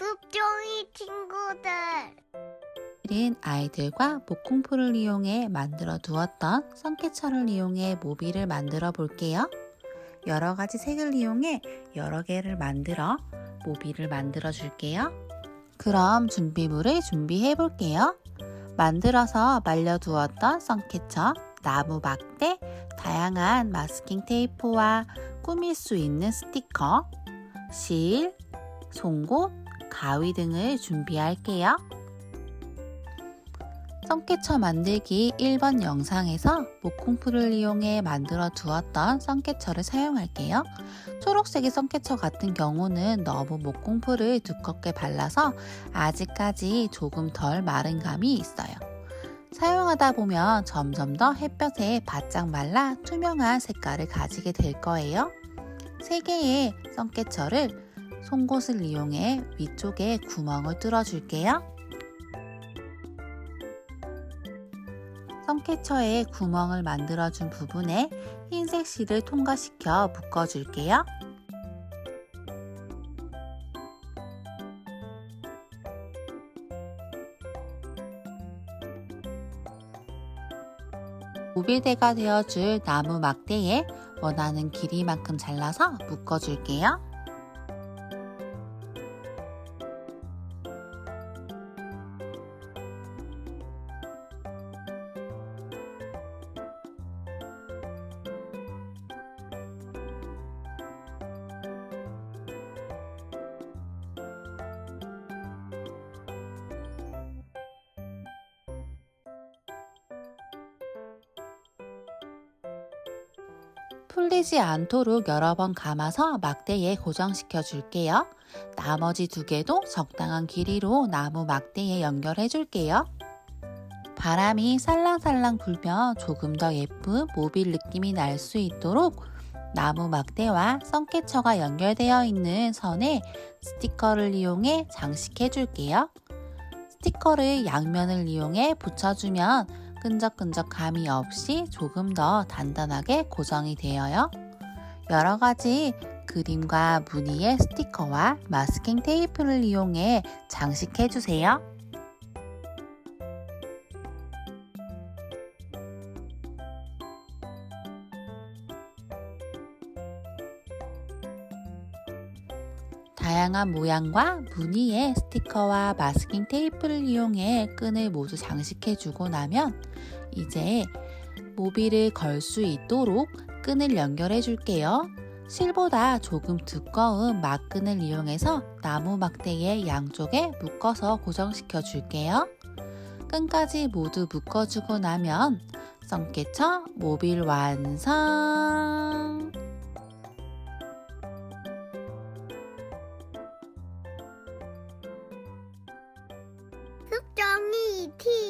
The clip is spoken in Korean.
숲종이 친구들. 은 아이들과 목공풀을 이용해 만들어 두었던 성캐쳐를 이용해 모비를 만들어 볼게요. 여러 가지 색을 이용해 여러 개를 만들어 모비를 만들어 줄게요. 그럼 준비물을 준비해 볼게요. 만들어서 말려 두었던 성캐쳐, 나무 막대, 다양한 마스킹 테이프와 꾸밀 수 있는 스티커, 실, 송곳, 가위 등을 준비할게요. 성캐쳐 만들기 1번 영상에서 목공풀을 이용해 만들어 두었던 성캐쳐를 사용할게요. 초록색의 성캐쳐 같은 경우는 너무 목공풀을 두껍게 발라서 아직까지 조금 덜 마른 감이 있어요. 사용하다 보면 점점 더 햇볕에 바짝 말라 투명한 색깔을 가지게 될 거예요. 3개의 성캐쳐를 송곳을 이용해 위쪽에 구멍을 뚫어줄게요. 성캐쳐에 구멍을 만들어준 부분에 흰색 실을 통과시켜 묶어줄게요. 모빌대가 되어줄 나무 막대에 원하는 길이만큼 잘라서 묶어줄게요. 풀리지 않도록 여러 번 감아서 막대에 고정시켜 줄게요. 나머지 두 개도 적당한 길이로 나무 막대에 연결해 줄게요. 바람이 살랑살랑 불며 조금 더 예쁜 모빌 느낌이 날 수 있도록 나무 막대와 성캐쳐가 연결되어 있는 선에 스티커를 이용해 장식해 줄게요. 스티커를 양면을 이용해 붙여주면 끈적끈적 감이 없이 조금 더 단단하게 고정이 되어요. 여러 가지 그림과 무늬의 스티커와 마스킹 테이프를 이용해 장식해 주세요. 다양한 모양과 무늬의 스티커와 마스킹 테이프를 이용해 끈을 모두 장식해 주고 나면 이제 모비를 걸 수 있도록 끈을 연결해 줄게요. 실보다 조금 두꺼운 막끈을 이용해서 나무 막대의 양쪽에 묶어서 고정시켜 줄게요. 끈까지 모두 묶어주고 나면 썬깨쳐 모빌 완성! 숲종이 TV.